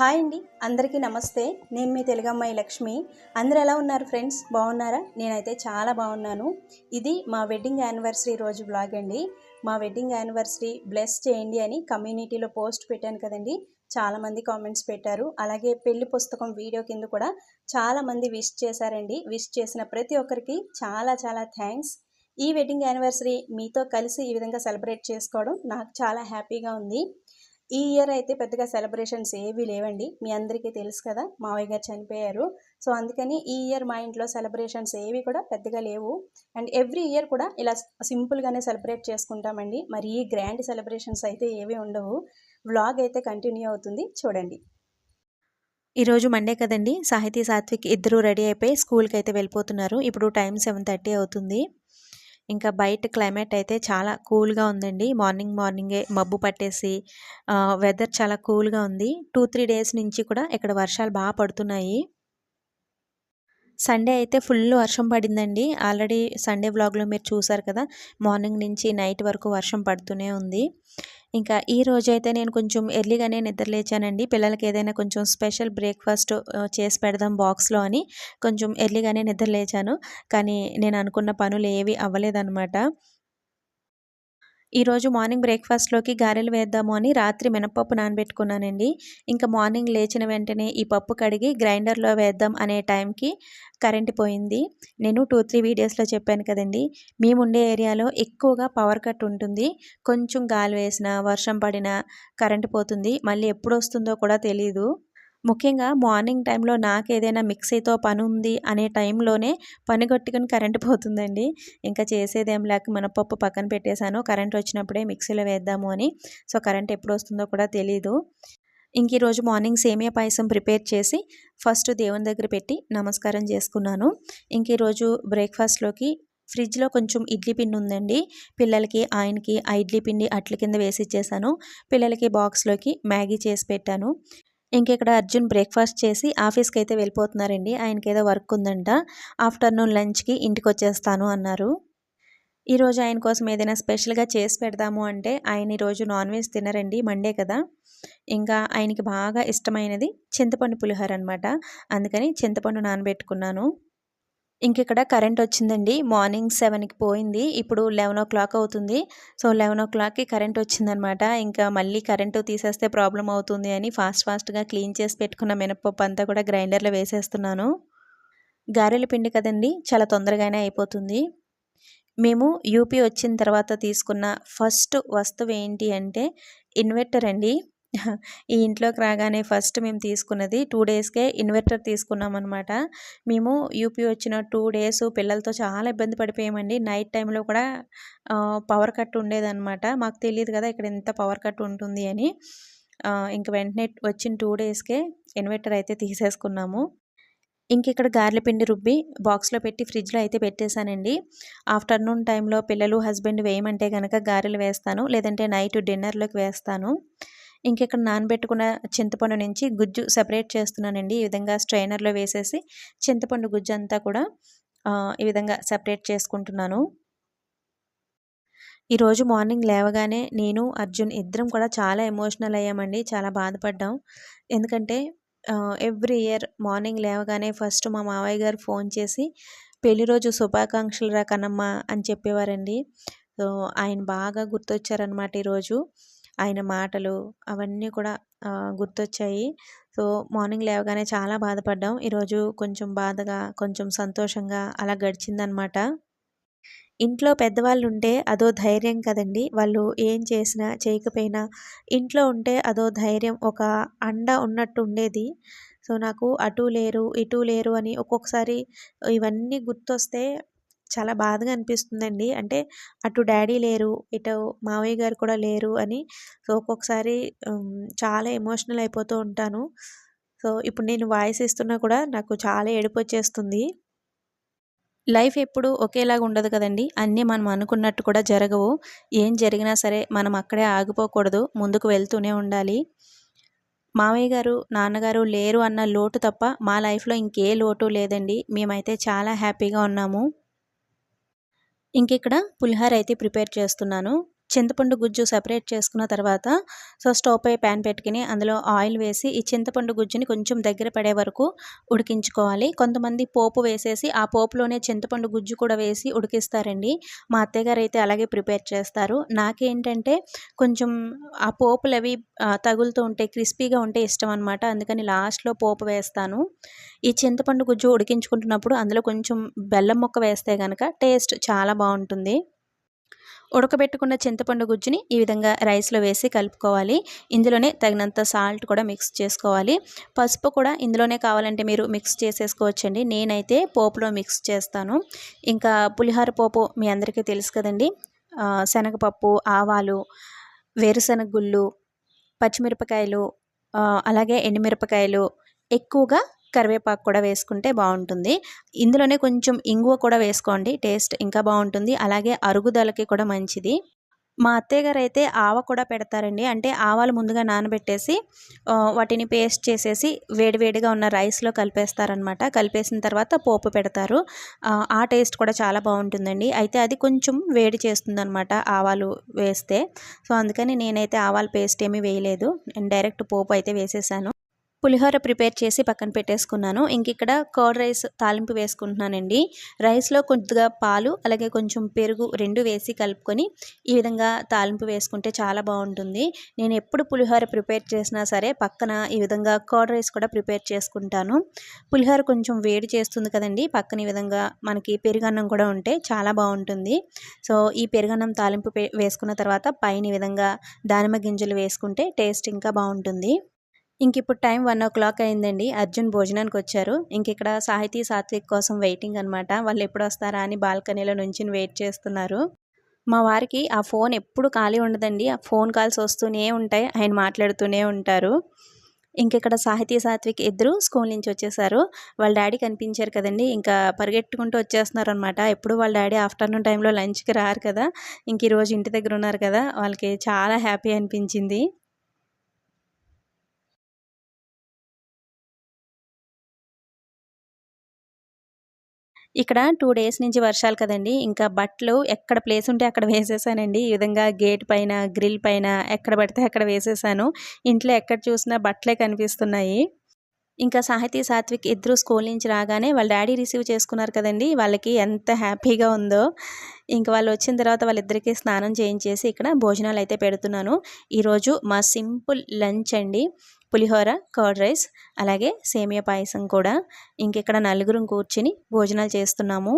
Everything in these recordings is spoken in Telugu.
హాయ్ అండి అందరికీ నమస్తే. నేను మీ తెలుగమ్మాయి లక్ష్మి. అందరూ ఎలా ఉన్నారు ఫ్రెండ్స్? బాగున్నారా? నేనైతే చాలా బాగున్నాను. ఇది మా వెడ్డింగ్ యానివర్సరీ రోజు బ్లాగ్ అండి. మా వెడ్డింగ్ యానివర్సరీ బ్లెస్ చేయండి అని కమ్యూనిటీలో పోస్ట్ పెట్టాను కదండి. చాలామంది కామెంట్స్ పెట్టారు. అలాగే పెళ్ళి పుస్తకం వీడియో కింద కూడా చాలామంది విష్ చేశారండి. విష్ చేసిన ప్రతి ఒక్కరికి చాలా చాలా థ్యాంక్స్. ఈ వెడ్డింగ్ యానివర్సరీ మీతో కలిసి ఈ విధంగా సెలబ్రేట్ చేసుకోవడం నాకు చాలా హ్యాపీగా ఉంది. ఈ ఇయర్ అయితే పెద్దగా సెలబ్రేషన్స్ ఏవీ లేవండి. మీ అందరికీ తెలుసు కదా మావయ్య గారు చనిపోయారు. సో అందుకని ఈ ఇయర్ మా ఇంట్లో సెలబ్రేషన్స్ ఏవి కూడా పెద్దగా లేవు. అండ్ ఎవ్రీ ఇయర్ కూడా ఇలా సింపుల్గానే సెలబ్రేట్ చేసుకుంటామండి. మరి ఈ గ్రాండ్ సెలబ్రేషన్స్ అయితే ఏవి ఉండవు. వ్లాగ్ అయితే కంటిన్యూ అవుతుంది. చూడండి. ఈరోజు మండే కదండి. సాహితీ సాత్విక్ ఇద్దరు రెడీ అయిపోయి స్కూల్కి అయితే వెళ్ళిపోతున్నారు. ఇప్పుడు టైం సెవెన్ థర్టీ అవుతుంది. ఇంకా బయట క్లైమేట్ అయితే చాలా కూల్గా ఉందండి. మార్నింగ్ మార్నింగే మబ్బు పట్టేసి వెదర్ చాలా కూల్గా ఉంది. టూ త్రీ డేస్ నుంచి కూడా ఇక్కడ వర్షాలు బాగా పడుతున్నాయి. సండే అయితే ఫుల్ వర్షం పడిందండి. ఆల్రెడీ సండే వ్లాగ్లో మీరు చూసారు కదా మార్నింగ్ నుంచి నైట్ వరకు వర్షం పడుతూనే ఉంది. ఇంకా ఈ రోజు అయితే నేను కొంచెం ఎర్లీగానే నిద్రలేచానండి పిల్లలకి ఏదైనా కొంచెం స్పెషల్ బ్రేక్ఫాస్ట్ చేసి పెడదాం బాక్స్లో అని కొంచెం ఎర్లీగానే నిద్రలేచాను కానీ నేను అనుకున్న పనులు ఏవి అవ్వలేదన్నమాట. ఈరోజు మార్నింగ్ బ్రేక్ఫాస్ట్లోకి గారెలు వేద్దాము అని రాత్రి మినపప్పు నానబెట్టుకున్నానండి. ఇంకా మార్నింగ్ లేచిన వెంటనే ఈ పప్పు కడిగి గ్రైండర్లో వేద్దాం అనే టైంకి కరెంట్ పోయింది. నేను టూ త్రీ వీడియోస్లో చెప్పాను కదండి మేముండే ఏరియాలో ఎక్కువగా పవర్ కట్ ఉంటుంది. కొంచెం గాలి వేసినా వర్షం పడినా కరెంట్ పోతుంది. మళ్ళీ ఎప్పుడు వస్తుందో కూడా తెలీదు. ముఖ్యంగా మార్నింగ్ టైంలో నాకు ఏదైనా మిక్సీతో పని ఉంది అనే టైంలోనే పని కొట్టుకుని కరెంట్ పోతుందండి. ఇంకా చేసేదేం లేక మినపప్పు పక్కన పెట్టేశాను. కరెంట్ వచ్చినప్పుడే మిక్సీలో వేద్దాము అని. సో కరెంట్ ఎప్పుడు వస్తుందో కూడా తెలీదు. ఇంక ఈరోజు మార్నింగ్ సేమియా పాయసం ప్రిపేర్ చేసి ఫస్ట్ దేవుని దగ్గర పెట్టి నమస్కారం చేసుకున్నాను. ఇంక ఈరోజు బ్రేక్ఫాస్ట్లోకి ఫ్రిడ్జ్లో కొంచెం ఇడ్లీ పిండి ఉందండి. పిల్లలకి ఆయనకి ఆ ఇడ్లీ పిండి అట్ల కింద వేసి ఇచ్చేసాను. పిల్లలకి బాక్స్లోకి మ్యాగీ చేసి పెట్టాను. ఇక్కడ అర్జున్ బ్రేక్ఫాస్ట్ చేసి ఆఫీస్కి అయితే వెళ్ళిపోతున్నారండి. ఆయనకి ఏదో వర్క్ ఉందంట ఆఫ్టర్నూన్ లంచ్కి ఇంటికి వచ్చేస్తాను అన్నారు. ఈరోజు ఆయన కోసం ఏదైనా స్పెషల్గా చేసి పెడదాము అంటే ఆయన ఈరోజు నాన్ వెజ్ తినరండి. మండే కదా. ఇంకా ఆయనకి బాగా ఇష్టమైనది చింతపండు పులిహోర అనమాట అందుకని చింతపండు నానబెట్టుకున్నాను. ఇక్కడ కరెంట్ వచ్చిందండి. మార్నింగ్ సెవెన్కి పోయింది. ఇప్పుడు లెవెన్ ఓ క్లాక్ అవుతుంది. సో లెవెన్ ఓ క్లాక్కి కరెంట్ వచ్చిందనమాట. ఇంకా మళ్ళీ కరెంటు తీసేస్తే ప్రాబ్లం అవుతుంది అని ఫాస్ట్ ఫాస్ట్గా క్లీన్ చేసి పెట్టుకున్న మినపప్పు అంతా కూడా గ్రైండర్లో వేసేస్తున్నాను. గారెల పిండి కదండి చాలా తొందరగానే అయిపోతుంది. మేము యూపీ వచ్చిన తర్వాత తీసుకున్న ఫస్ట్ వస్తువు ఏంటి అంటే ఇన్వర్టర్ అండి. ఈ ఇంట్లోకి రాగానే ఫస్ట్ మేము తీసుకున్నది టూ డేస్కే ఇన్వర్టర్ తీసుకున్నాం అనమాట మేము యూపీ వచ్చిన టూ డేస్ పిల్లలతో చాలా ఇబ్బంది పడిపోయామండి. నైట్ టైంలో కూడా పవర్ కట్ ఉండేదన్నమాట. మాకు తెలియదు కదా ఇక్కడ ఎంత పవర్ కట్ ఉంటుంది అని. ఇంక వెంటనే వచ్చిన టూ డేస్కే ఇన్వర్టర్ అయితే తీసేసుకున్నాము. ఇంక ఇక్కడ గార్ల పిండి రుబ్బి బాక్స్లో పెట్టి ఫ్రిడ్జ్లో అయితే పెట్టేశానండి. ఆఫ్టర్నూన్ టైంలో పిల్లలు హస్బెండ్ వేయమంటే కనుక గారెలు వేస్తాను లేదంటే నైట్ డిన్నర్లోకి వేస్తాను. ఇంకెక్కడ నానబెట్టుకున్న చింతపండు నుంచి గుజ్జు సెపరేట్ చేస్తున్నానండి. ఈ విధంగా స్ట్రైనర్లో వేసేసి చింతపండు గుజ్జు అంతా కూడా ఈ విధంగా సెపరేట్ చేసుకుంటున్నాను. ఈరోజు మార్నింగ్ లేవగానే నేను అర్జున్ ఇద్దరం కూడా చాలా ఎమోషనల్ అయ్యామండి. చాలా బాధపడ్డాం. ఎందుకంటే ఎవ్రీ ఇయర్ మార్నింగ్ లేవగానే ఫస్ట్ మా మావయ్య గారు ఫోన్ చేసి పెళ్ళి రోజు శుభాకాంక్షలు రా కనమ్మ అని చెప్పేవారండి. సో ఆయన బాగా గుర్తొచ్చారనమాట ఈరోజు ఆయన మాటలు అవన్నీ కూడా గుర్తొచ్చాయి. సో మార్నింగ్ లేవగానే చాలా బాధపడ్డాం. ఈరోజు కొంచెం బాధగా కొంచెం సంతోషంగా అలా గడిచిందనమాట. ఇంట్లో పెద్దవాళ్ళు ఉంటే అదో ధైర్యం కదండి. వాళ్ళు ఏం చేసినా చేయకపోయినా ఇంట్లో ఉంటే అదో ధైర్యం ఒక అండ ఉన్నట్టు ఉండేది. సో నాకు అటు లేరు ఇటు లేరు అని ఒక్కొక్కసారి ఇవన్నీ గుర్తొస్తే చాలా బాధగా అనిపిస్తుందండి. అంటే అటు డాడీ లేరు ఇటు మావయ్య గారు కూడా లేరు అని. సో ఒక్కొక్కసారి చాలా ఎమోషనల్ అయిపోతూ ఉంటాను. సో ఇప్పుడు నేను వాయిస్ ఇస్తున్నా కూడా నాకు చాలా ఏడుపు వచ్చేస్తుంది. లైఫ్ ఎప్పుడు ఒకేలాగా ఉండదు కదండి. అన్నీ మనం అనుకున్నట్టు కూడా జరగవు. ఏం జరిగినా సరే మనం అక్కడే ఆగిపోకూడదు. ముందుకు వెళ్తూనే ఉండాలి. మావయ్య గారు నాన్నగారు లేరు అన్న లోటు తప్ప మా లైఫ్లో ఇంకే లోటు లేదండి. మేమైతే చాలా హ్యాపీగా ఉన్నాము. ఇంక ఇక్కడ పులిహార అయితే ప్రిపేర్ చేస్తున్నాను. చింతపండు గుజ్జు సెపరేట్ చేసుకున్న తర్వాత సో స్టవ్ పై ప్యాన్ పెట్టుకుని అందులో ఆయిల్ వేసి ఈ చింతపండు గుజ్జుని కొంచెం దగ్గర పడే వరకు ఉడికించుకోవాలి. కొంతమంది పోపు వేసేసి ఆ పోపులోనే చింతపండు గుజ్జు కూడా వేసి ఉడికిస్తారండి. మా అత్తయ్యగారు అయితే అలాగే ప్రిపేర్ చేస్తారు. నాకేంటంటే కొంచెం ఆ పోపులు అవి తగులుతూ ఉంటే క్రిస్పీగా ఉంటే ఇష్టం అనమాట అందుకని లాస్ట్లో పోపు వేస్తాను. ఈ చింతపండు గుజ్జు ఉడికించుకుంటున్నప్పుడు అందులో కొంచెం బెల్లం ముక్క వేస్తే కనుక టేస్ట్ చాలా బాగుంటుంది. ఉడకబెట్టుకున్న చింతపండు గుజ్జుని ఈ విధంగా రైస్లో వేసి కలుపుకోవాలి. ఇందులోనే తగినంత సాల్ట్ కూడా మిక్స్ చేసుకోవాలి. పసుపు కూడా ఇందులోనే కావాలంటే మీరు మిక్స్ చేసేసుకోవచ్చండి. నేనైతే పోపులో మిక్స్ చేస్తాను. ఇంకా పులిహోర పోపు మీ అందరికీ తెలుసు కదండి. శనగపప్పు ఆవాలు వేరుశనగ గుళ్ళు పచ్చిమిరపకాయలు అలాగే ఎండుమిరపకాయలు ఎక్కువగా కరివేపాకు కూడా వేసుకుంటే బాగుంటుంది. ఇందులోనే కొంచెం ఇంగువ కూడా వేసుకోండి టేస్ట్ ఇంకా బాగుంటుంది. అలాగే అరుగుదలకి కూడా మంచిది. మా అత్తయ్య గారు అయితే ఆవ కూడా పెడతారండి. అంటే ఆవాలు ముందుగా నానబెట్టేసి వాటిని పేస్ట్ చేసేసి వేడివేడిగా ఉన్న రైస్లో కలిపేస్తారనమాట కలిపేసిన తర్వాత పోపు పెడతారు. ఆ టేస్ట్ కూడా చాలా బాగుంటుందండి. అయితే అది కొంచెం వేడి చేస్తుందనమాట ఆవాలు వేస్తే. సో అందుకని నేనైతే ఆవాల పేస్ట్ ఏమీ వేయలేదు. నేను డైరెక్ట్ పోపు అయితే వేసేసాను. పులిహోర ప్రిపేర్ చేసి పక్కన పెట్టేసుకున్నాను. ఇంక ఇక్కడ కర్డ్ రైస్ తాలింపు వేసుకుంటున్నానండి. రైస్లో కొద్దిగా పాలు అలాగే కొంచెం పెరుగు రెండు వేసి కలుపుకొని ఈ విధంగా తాలింపు వేసుకుంటే చాలా బాగుంటుంది. నేను ఎప్పుడు పులిహోర ప్రిపేర్ చేసినా సరే పక్కన ఈ విధంగా కర్డ్ రైస్ కూడా ప్రిపేర్ చేసుకుంటాను. పులిహోర కొంచెం వేడి చేస్తుంది కదండి. పక్కన ఈ విధంగా మనకి పెరుగన్నం కూడా ఉంటే చాలా బాగుంటుంది. సో ఈ పెరుగన్నం తాలింపు వేసుకున్న తర్వాత పైన ఈ విధంగా దానిమ్మ గింజలు వేసుకుంటే టేస్ట్ ఇంకా బాగుంటుంది. ఇంక ఇప్పుడు టైం వన్ ఓ క్లాక్ అయిందండి. అర్జున్ భోజనానికి వచ్చారు. ఇంక ఇక్కడ సాహితీ సాత్విక్ కోసం వెయిటింగ్ అనమాట వాళ్ళు ఎప్పుడు వస్తారా అని బాల్కనీలో నుంచి వెయిట్ చేస్తున్నారు. మా వారికి ఆ ఫోన్ ఎప్పుడు ఖాళీ ఉండదండి. ఆ ఫోన్ కాల్స్ వస్తూనే ఉంటాయి. ఆయన మాట్లాడుతూనే ఉంటారు. ఇంక ఇక్కడ సాహితీ సాత్విక్ ఇద్దరు స్కూల్ నుంచి వచ్చేసారు. వాళ్ళ డాడీ కనిపించారు కదండి. ఇంకా పరిగెట్టుకుంటూ వచ్చేస్తున్నారు అనమాట ఎప్పుడు వాళ్ళ డాడీ ఆఫ్టర్నూన్ టైంలో లంచ్కి రారు కదా. ఇంక ఈరోజు ఇంటి దగ్గర ఉన్నారు కదా. వాళ్ళకి చాలా హ్యాపీ అనిపించింది. ఇక్కడ టూ డేస్ నుంచి వర్షాలు కదండి. ఇంకా బట్టలు ఎక్కడ ప్లేస్ ఉంటే అక్కడ వేసేసానండి. ఈ విధంగా గేట్ పైన గ్రిల్ పైన ఎక్కడ పడితే అక్కడ వేసేసాను. ఇంట్లో ఎక్కడ చూసినా బట్టలే కనిపిస్తున్నాయి. ఇంకా సాహితీ సాత్విక్ ఇద్దరు స్కూల్ నుంచి రాగానే వాళ్ళ డాడీ రిసీవ్ చేసుకున్నారు కదండి. వాళ్ళకి ఎంత హ్యాపీగా ఉందో. ఇంకా వాళ్ళు వచ్చిన తర్వాత వాళ్ళిద్దరికీ స్నానం చేయించేసి ఇక్కడ భోజనాలు అయితే పెడుతున్నాను. ఈరోజు మా సింపుల్ లంచ్ అండి. పులిహోర కర్డ్ రైస్ అలాగే సేమియా పాయసం కూడా. ఇంకెక్కడ నలుగురం కూర్చుని భోజనాలు చేస్తున్నాము.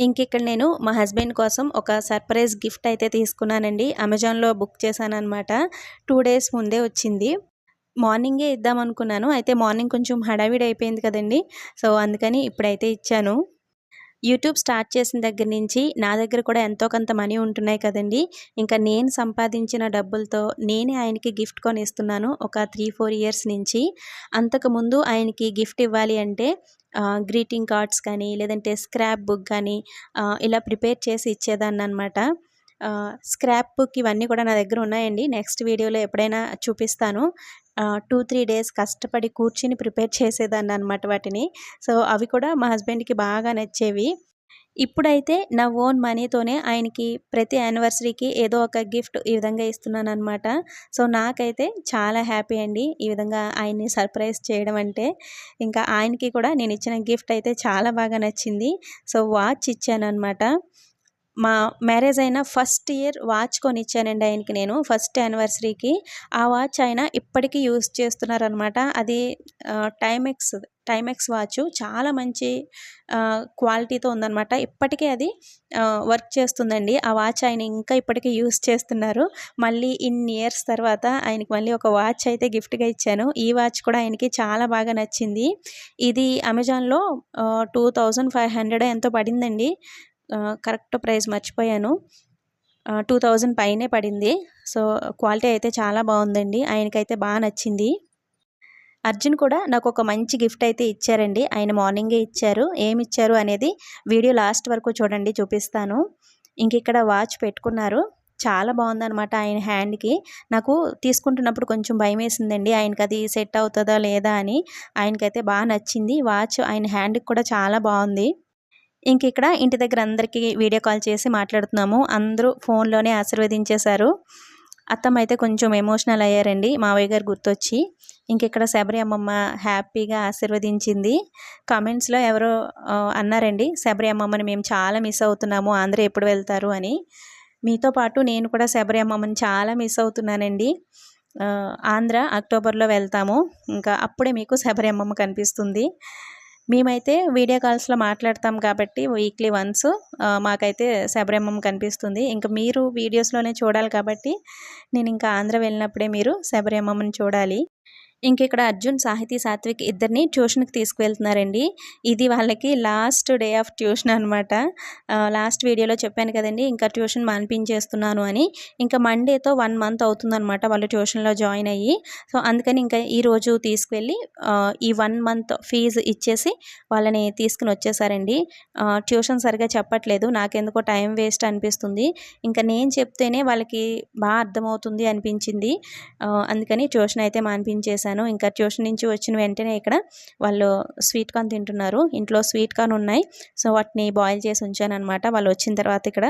ఇంకిక్కడ నేను మా హస్బెండ్ కోసం ఒక సర్ప్రైజ్ గిఫ్ట్ అయితే తీసుకున్నానండి. అమెజాన్లో బుక్ చేశాను అనమాట టూ డేస్ ముందే వచ్చింది. మార్నింగే ఇద్దాం అనుకున్నాను అయితే మార్నింగ్ కొంచెం హడావిడి అయిపోయింది కదండి. సో అందుకని ఇప్పుడైతే ఇచ్చాను. యూట్యూబ్ స్టార్ట్ చేసిన దగ్గర నుంచి నా దగ్గర కూడా ఎంతో కొంత మనీ ఉంటున్నాయి కదండి. ఇంకా నేను సంపాదించిన డబ్బులతో నేనే ఆయనకి గిఫ్ట్ కొని ఇస్తున్నాను ఒక త్రీ ఫోర్ ఇయర్స్ నుంచి. అంతకుముందు ఆయనకి గిఫ్ట్ ఇవ్వాలి అంటే గ్రీటింగ్ కార్డ్స్ కానీ లేదంటే స్క్రాప్ బుక్ కానీ ఇలా ప్రిపేర్ చేసి ఇచ్చేదాన్ని అనమాట స్క్రాప్ బుక్ ఇవన్నీ కూడా నా దగ్గర ఉన్నాయండి. నెక్స్ట్ వీడియోలో ఎప్పుడైనా చూపిస్తాను. టూ త్రీ డేస్ కష్టపడి కూర్చుని ప్రిపేర్ చేసేదాన్ని అనమాట వాటిని. సో అవి కూడా మా హస్బెండ్కి బాగా నచ్చేవి. ఇప్పుడైతే నా ఓన్ మనీతోనే ఆయనకి ప్రతి యానివర్సరీకి ఏదో ఒక గిఫ్ట్ ఈ విధంగా ఇస్తున్నాను అనమాట సో నాకైతే చాలా హ్యాపీ అండి ఈ విధంగా ఆయన్ని సర్ప్రైజ్ చేయడం అంటే. ఇంకా ఆయనకి కూడా నేను ఇచ్చిన గిఫ్ట్ అయితే చాలా బాగా నచ్చింది. సో వాచ్ ఇచ్చాను అనమాట మా మ్యారేజ్ అయిన ఫస్ట్ ఇయర్ వాచ్ కొనిచ్చానండి ఆయనకి నేను ఫస్ట్ యానివర్సరీకి ఆ వాచ్ ఆయన ఇప్పటికీ యూస్ చేస్తున్నారనమాట అది టైమెక్స్ టైమెక్స్ వాచ్ చాలా మంచి క్వాలిటీతో ఉందన్నమాట. ఇప్పటికీ అది వర్క్ చేస్తుందండి. ఆ వాచ్ ఆయన ఇంకా ఇప్పటికీ యూస్ చేస్తున్నారు. మళ్ళీ ఇన్ ఇయర్స్ తర్వాత ఆయనకి మళ్ళీ ఒక వాచ్ అయితే గిఫ్ట్గా ఇచ్చాను. ఈ వాచ్ కూడా ఆయనకి చాలా బాగా నచ్చింది. ఇది అమెజాన్లో టూ థౌజండ్ ఫైవ్ హండ్రెడ్ ఎంతో పడిందండి. కరెక్ట్ ప్రైస్ మర్చిపోయాను. టూ థౌజండ్ పైనే పడింది. సో క్వాలిటీ అయితే చాలా బాగుందండి. ఆయనకైతే బాగా నచ్చింది. అర్జున్ కూడా నాకు ఒక మంచి గిఫ్ట్ అయితే ఇచ్చారండి. ఆయన మార్నింగే ఇచ్చారు. ఏమి ఇచ్చారు అనేది వీడియో లాస్ట్ వరకు చూడండి చూపిస్తాను. ఇంక ఇక్కడ వాచ్ పెట్టుకున్నారు. చాలా బాగుందనమాట ఆయన హ్యాండ్కి. నాకు తీసుకుంటున్నప్పుడు కొంచెం భయం వేసిందండి ఆయనకి అది సెట్ అవుతుందా లేదా అని. ఆయనకైతే బాగా నచ్చింది. వాచ్ ఆయన హ్యాండ్కి కూడా చాలా బాగుంది. ఇంక ఇక్కడ ఇంటి దగ్గర అందరికీ వీడియో కాల్ చేసి మాట్లాడుతున్నాము. అందరూ ఫోన్లోనే ఆశీర్వదించేశారు. అత్తమ్మ అయితే కొంచెం ఎమోషనల్ అయ్యారండి. మావయ్య గారు గుర్తొచ్చి. ఇంక ఇక్కడ శబరి అమ్మమ్మ హ్యాపీగా ఆశీర్వదించింది. కామెంట్స్లో ఎవరో అన్నారండి శబరి అమ్మమ్మని మేము చాలా మిస్ అవుతున్నాము ఆంధ్ర ఎప్పుడు వెళ్తారు అని. మీతో పాటు నేను కూడా శబరి అమ్మమ్మని చాలా మిస్ అవుతున్నానండి. ఆంధ్ర అక్టోబర్లో వెళ్తాము. ఇంకా అప్పుడే మీకు శబరి అమ్మమ్మ కనిపిస్తుంది. మేమైతే వీడియో కాల్స్లో మాట్లాడతాం కాబట్టి వీక్లీ వన్స్ మాకైతే శబరిమం కనిపిస్తుంది. ఇంకా మీరు వీడియోస్లోనే చూడాలి కాబట్టి నేను ఇంకా ఆంధ్ర వెళ్ళినప్పుడే మీరు శబరమ్మని చూడాలి. ఇంక ఇక్కడ అర్జున్ సాహితీ సాత్విక్ ఇద్దరిని ట్యూషన్కి తీసుకువెళ్తున్నారండి. ఇది వాళ్ళకి లాస్ట్ డే ఆఫ్ ట్యూషన్ అనమాట లాస్ట్ వీడియోలో చెప్పాను కదండి ఇంకా ట్యూషన్ మానిపించేస్తున్నాను అని. ఇంకా మండేతో వన్ మంత్ అవుతుందనమాట వాళ్ళు ట్యూషన్లో జాయిన్ అయ్యి. సో అందుకని ఇంకా ఈరోజు తీసుకువెళ్ళి ఈ వన్ మంత్ ఫీజు ఇచ్చేసి వాళ్ళని తీసుకుని వచ్చేసారండి. ట్యూషన్ సరిగా చెప్పట్లేదు నాకెందుకో టైం వేస్ట్ అనిపిస్తుంది. ఇంకా నేను చెప్తేనే వాళ్ళకి బాగా అర్థమవుతుంది అనిపించింది. అందుకని ట్యూషన్ అయితే మానిపించేశాను. ఇంకా ట్యూషన్ నుంచి వచ్చిన వెంటనే ఇక్కడ వాళ్ళు స్వీట్ కార్న్ తింటున్నారు. ఇంట్లో స్వీట్ కార్న్ ఉన్నాయి. సో వాటిని బాయిల్ చేసి ఉంచాను అనమాట వాళ్ళు వచ్చిన తర్వాత ఇక్కడ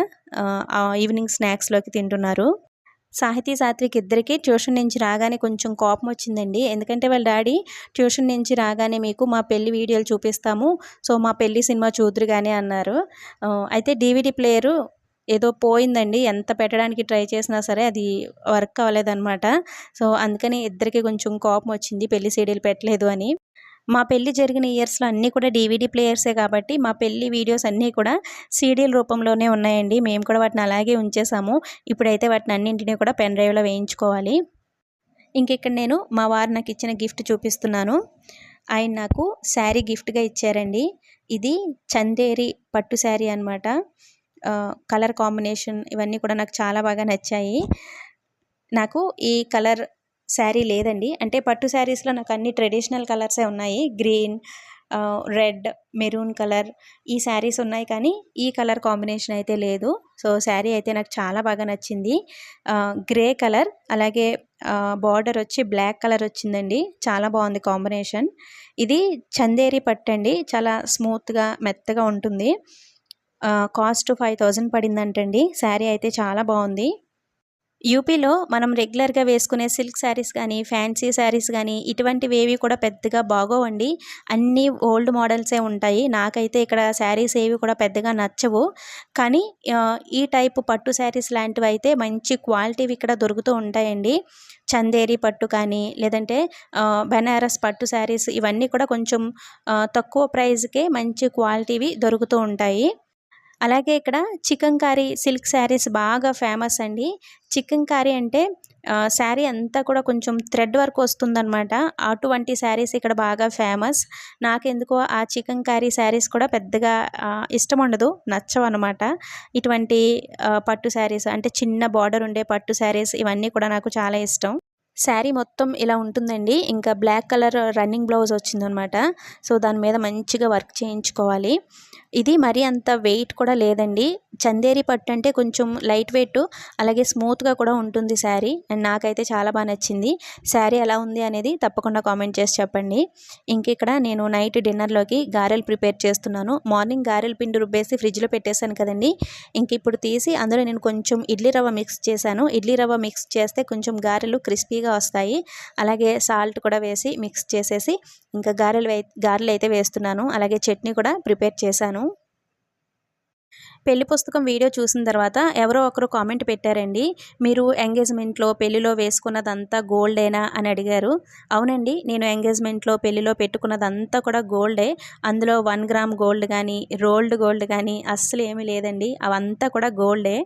ఈవినింగ్ స్నాక్స్లోకి తింటున్నారు. సాహితీ సాత్విక్ ఇద్దరికి ట్యూషన్ నుంచి రాగానే కొంచెం కోపం వచ్చిందండి. ఎందుకంటే వాళ్ళ డాడీ ట్యూషన్ నుంచి రాగానే మీకు మా పెళ్ళి వీడియోలు చూపిస్తాము. సో మా పెళ్ళి సినిమా చూదురు కానీ అన్నారు అయితే డీవీడీ ప్లేయరు ఏదో పోయిందండి. ఎంత పెట్టడానికి ట్రై చేసినా సరే అది వర్క్ అవ్వలేదన్నమాట. సో అందుకని ఇద్దరికి కొంచెం కోపం వచ్చింది. పెళ్ళి సీడీలు పెట్టలేదు అని. మా పెళ్ళి జరిగిన ఇయర్స్లో అన్నీ కూడా డీవీడీ ప్లేయర్సే కాబట్టి మా పెళ్ళి వీడియోస్ అన్నీ కూడా సీడీల రూపంలోనే ఉన్నాయండి. మేము కూడా వాటిని అలాగే ఉంచేసాము. ఇప్పుడైతే వాటిని అన్నింటినీ కూడా పెన్ డ్రైవ్లో వేయించుకోవాలి. ఇంక ఇక్కడ నేను మా వారు నాకు ఇచ్చిన గిఫ్ట్ చూపిస్తున్నాను. ఆయన నాకు శారీ గిఫ్ట్గా ఇచ్చారండి. ఇది చందేరి పట్టు శారీ అనమాట కలర్ కాంబినేషన్ ఇవన్నీ కూడా నాకు చాలా బాగా నచ్చాయి. నాకు ఈ కలర్ శారీ లేదండి. అంటే పట్టు శారీస్లో నాకు అన్ని ట్రెడిషనల్ కలర్సే ఉన్నాయి. గ్రీన్ రెడ్ మెరూన్ కలర్ ఈ శారీస్ ఉన్నాయి కానీ ఈ కలర్ కాంబినేషన్ అయితే లేదు. సో శారీ అయితే నాకు చాలా బాగా నచ్చింది. గ్రే కలర్ అలాగే బార్డర్ వచ్చి బ్లాక్ కలర్ వచ్చిందండి. చాలా బాగుంది కాంబినేషన్. ఇది చందేరి పట్టు అండి చాలా స్మూత్గా మెత్తగా ఉంటుంది. కాస్ట్ ఫైవ్ థౌజండ్ పడిందంటండి. శారీ అయితే చాలా బాగుంది. యూపీలో మనం రెగ్యులర్గా వేసుకునే సిల్క్ శారీస్ కానీ ఫ్యాన్సీ శారీస్ కానీ ఇటువంటివి ఏవి కూడా పెద్దగా బాగోవండి. అన్నీ ఓల్డ్ మోడల్సే ఉంటాయి. నాకైతే ఇక్కడ శారీస్ ఏవి కూడా పెద్దగా నచ్చవు. కానీ ఈ టైపు పట్టు శారీస్ లాంటివి అయితే మంచి క్వాలిటీవి ఇక్కడ దొరుకుతూ ఉంటాయండి. చందేరి పట్టు కానీ లేదంటే బెనారస్ పట్టు శారీస్ ఇవన్నీ కూడా కొంచెం తక్కువ ప్రైస్కే మంచి క్వాలిటీవి దొరుకుతూ ఉంటాయి. అలాగే ఇక్కడ చికెన్ కారీ సిల్క్ శారీస్ బాగా ఫేమస్ అండి. చికెన్ కారీ అంటే శారీ అంతా కూడా కొంచెం థ్రెడ్ వర్క్ వస్తుందన్నమాట. అటువంటి శారీస్ ఇక్కడ బాగా ఫేమస్. నాకెందుకో ఆ చికెన్ కారీ శారీస్ కూడా పెద్దగా ఇష్టం ఉండదు నచ్చవు అనమాట ఇటువంటి పట్టు శారీస్ అంటే చిన్న బార్డర్ ఉండే పట్టు శారీస్ ఇవన్నీ కూడా నాకు చాలా ఇష్టం. శారీ మొత్తం ఇలా ఉంటుందండి. ఇంకా బ్లాక్ కలర్ రన్నింగ్ బ్లౌజ్ వచ్చిందనమాట. సో దాని మీద మంచిగా వర్క్ చేయించుకోవాలి. ఇది మరీ అంత వెయిట్ కూడా లేదండి. చందేరి పట్టు అంటే కొంచెం లైట్ వెయిట్ అలాగే స్మూత్గా కూడా ఉంటుంది శారీ. అండ్ నాకైతే చాలా బాగా నచ్చింది. శారీ ఎలా ఉంది అనేది తప్పకుండా కామెంట్ చేసి చెప్పండి. ఇంక ఇక్కడ నేను నైట్ డిన్నర్లోకి గారెలు ప్రిపేర్ చేస్తున్నాను. మార్నింగ్ గారెల పిండి రుబ్బేసి ఫ్రిడ్జ్లో పెట్టేశాను కదండి. ఇంక ఇప్పుడు తీసి అందులో నేను కొంచెం ఇడ్లీ రవ్వ మిక్స్ చేశాను. ఇడ్లీ రవ్వ మిక్స్ చేస్తే కొంచెం గారెలు క్రిస్పీగా వస్తాయి. అలాగే సాల్ట్ కూడా వేసి మిక్స్ చేసేసి ఇంకా గారెలు గారెలు అయితే వేస్తున్నాను. అలాగే చట్నీ కూడా ప్రిపేర్ చేశాను. పెళ్ళి పుస్తకం వీడియో చూసిన తర్వాత ఎవరో ఒకరు కామెంట్ పెట్టారండి మీరు ఎంగేజ్మెంట్లో పెళ్ళిలో వేసుకున్నదంతా గోల్డేనా అని అడిగారు. అవునండి నేను ఎంగేజ్మెంట్లో పెళ్ళిలో పెట్టుకున్నదంతా కూడా గోల్డే అందులో వన్ గ్రామ్ గోల్డ్ కానీ రోల్డ్ గోల్డ్ కానీ అస్సలు ఏమీ లేదండి అవంతా కూడా గోల్డే.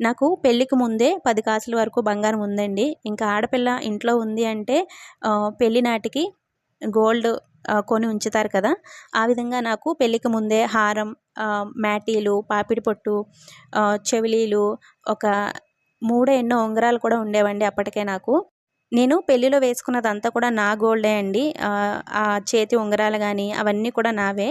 నాకు పెళ్ళికి ముందే పది కాసుల వరకు బంగారం ఉందండి ఇంకా ఆడపిల్ల ఇంట్లో ఉంది అంటే ఆ, పెళ్ళి నాటికి గోల్డ్ కొని ఉంచుతారు కదా. ఆ విధంగా నాకు పెళ్ళికి ముందే హారం మ్యాటీలు పాపిడి పొట్టు చెవిలీలు ఒక మూడో ఎన్నో ఉంగరాలు కూడా ఉండేవండి అప్పటికే నాకు. నేను పెళ్ళిలో వేసుకున్నదంతా కూడా నా గోల్డే అండి. ఆ, చేతి ఉంగరాలు కానీ అవన్నీ కూడా నావే.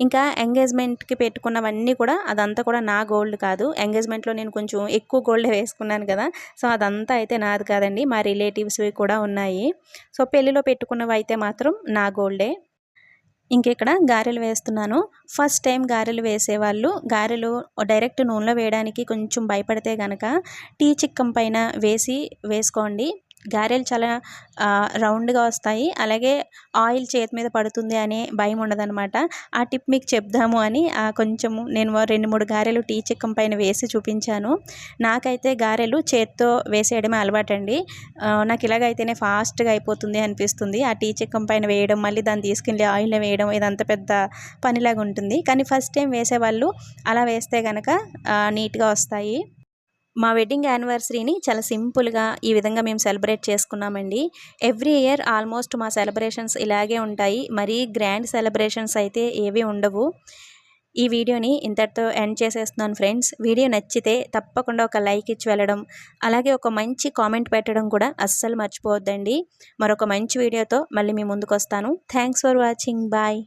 ఇంకా ఎంగేజ్మెంట్కి పెట్టుకున్నవన్నీ కూడా అదంతా కూడా నా గోల్డ్ కాదు. ఎంగేజ్మెంట్లో నేను కొంచెం ఎక్కువ గోల్డ్ వేసుకున్నాను కదా సో అదంతా అయితే నాది కాదండి. మా రిలేటివ్స్వి కూడా ఉన్నాయి. సో పెళ్ళిలో పెట్టుకున్నవి అయితే మాత్రం నా గోల్డే. ఇంకెక్కడ గారెలు వేస్తున్నాను. ఫస్ట్ టైం గారెలు వేసేవాళ్ళు. గారెలు డైరెక్ట్ నూనెలో వేయడానికి కొంచెం భయపడితే కనుక టీ చిక్కం పైన వేసి వేసుకోండి. గారెలు చాలా రౌండ్గా వస్తాయి. అలాగే ఆయిల్ చేతి మీద పడుతుంది అనే భయం ఉండదన్నమాట. ఆ టిప్ మీకు చెప్దాము అని కొంచెం కొంచెము నేను రెండు మూడు గారెలు టీ చిక్కం పైన వేసి చూపించాను. నాకైతే గారెలు చేత్తో వేసేయడమే అలవాటండి. నాకు ఇలాగైతేనే ఫాస్ట్గా అయిపోతుంది అనిపిస్తుంది. ఆ టీ చిక్కం పైన వేయడం మళ్ళీ దాన్ని తీసుకెళ్ళి ఆయిల్లో వేయడం ఇదంతా పెద్ద పనిలాగా ఉంటుంది కానీ ఫస్ట్ టైం వేసేవాళ్ళు అలా వేస్తే కనుక నీట్గా వస్తాయి. మా వెడ్డింగ్ యానివర్సరీని చాలా సింపుల్గా ఈ విధంగా మేము సెలబ్రేట్ చేసుకున్నామండి. ఎవ్రీ ఇయర్ ఆల్మోస్ట్ మా సెలబ్రేషన్స్ ఇలాగే ఉంటాయి. మరీ గ్రాండ్ సెలబ్రేషన్స్ అయితే ఏవి ఉండవు. ఈ వీడియోని ఇంతటితో ఎండ్ చేసేస్తున్నాను ఫ్రెండ్స్ వీడియో నచ్చితే తప్పకుండా ఒక లైక్ ఇచ్చి వెళ్ళడం అలాగే ఒక మంచి కామెంట్ పెట్టడం కూడా అస్సలు మర్చిపోవద్దండి. మరొక మంచి వీడియోతో మళ్ళీ మీ ముందుకు వస్తాను థ్యాంక్స్ ఫర్ వాచింగ్ బాయ్